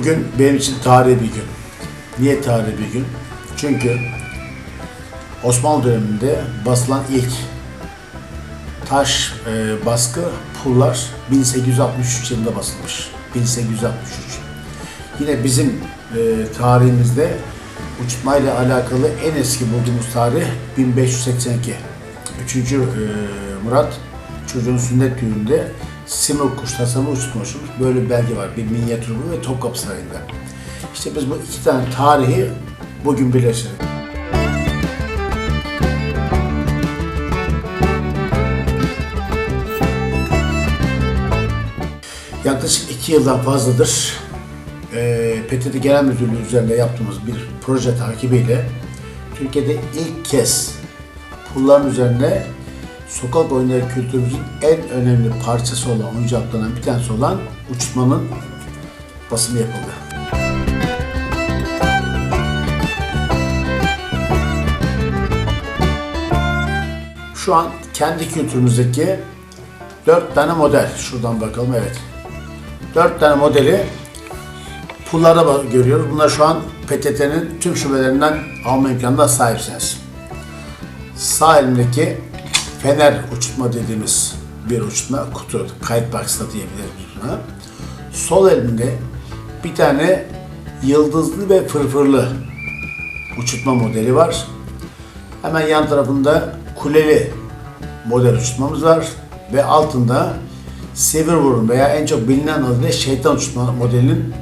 Bugün benim için tarihi bir gün. Niye tarihi bir gün? Çünkü Osmanlı döneminde basılan ilk taş e, baskı pullar 1863 yılında basılmış. 1863. Yine bizim e, tarihimizde uçmayla alakalı en eski bulduğumuz tarih 1582. Üçüncü e, Murat çocuğun sünnet düğününde simur kuş tasarımı uçurtmuş. Böyle bir belge var. Bir minyatür bu ve Topkapı Sarayı'nda. İşte biz bu iki tane tarihi bugün birleştirdik. Yaklaşık iki yıldan fazladır e, PTT Genel Müdürlüğü üzerinde yaptığımız bir proje takibiyle Türkiye'de ilk kez pulların üzerine sokak oyunları kültürümüzün en önemli parçası olan, oyuncaklarından bir tanesi olan uçmanın basımı yapıldı. Şu an kendi kültürümüzdeki dört tane model. Şuradan bakalım evet. Dört tane modeli pullarda görüyoruz. Bunlar şu an PTT'nin tüm şubelerinden alma imkanına sahipsiniz. Sağ elimdeki fener uçurtma dediğimiz bir uçurtma kutu, kayıt box'ta diyebiliriz biz buna. Sol elimde bir tane yıldızlı ve fırfırlı uçurtma modeli var. Hemen yan tarafında kuleli model uçurtmamız var ve altında Silverburn veya en çok bilinen adıyla şeytan uçurtma modelinin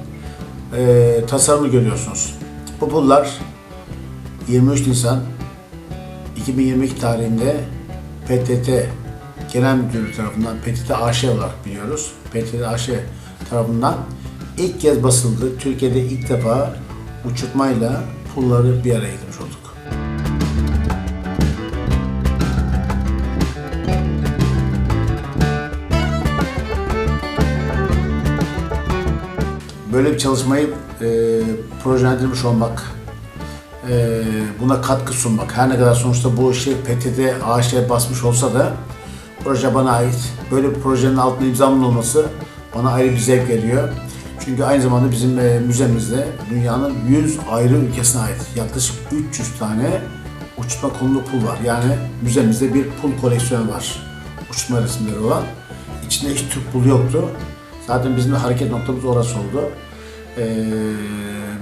e, tasarımını görüyorsunuz. Bu pullar 23 Nisan 2022 tarihinde PTT Genel Müdürlüğü tarafından PTT AŞ olarak biliyoruz. PTT AŞ tarafından ilk kez basıldı. Türkiye'de ilk defa uçurtmayla pulları bir araya getirmiş olduk. Böyle bir çalışmayı e, projelendirmiş olmak, e, buna katkı sunmak. Her ne kadar sonuçta bu işi PTT, AŞ basmış olsa da proje bana ait. Böyle bir projenin altında imzamın olması bana ayrı bir zevk veriyor. Çünkü aynı zamanda bizim e, müzemizde dünyanın 100 ayrı ülkesine ait yaklaşık 300 tane uçurtma konulu pul var. Yani müzemizde bir pul koleksiyonu var. Uçurtma resimleri olan. İçinde hiç Türk pulu yoktu. Zaten bizim de hareket noktamız orası oldu. Ee,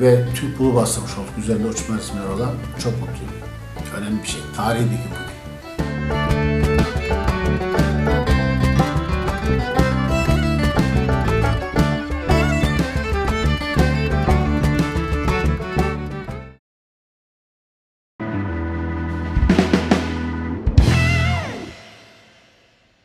ve Türk pulu bastırmış olduk üzerinde uçma resimleri olan. Çok mutluyum. Önemli bir şey. Tarihi bir gün.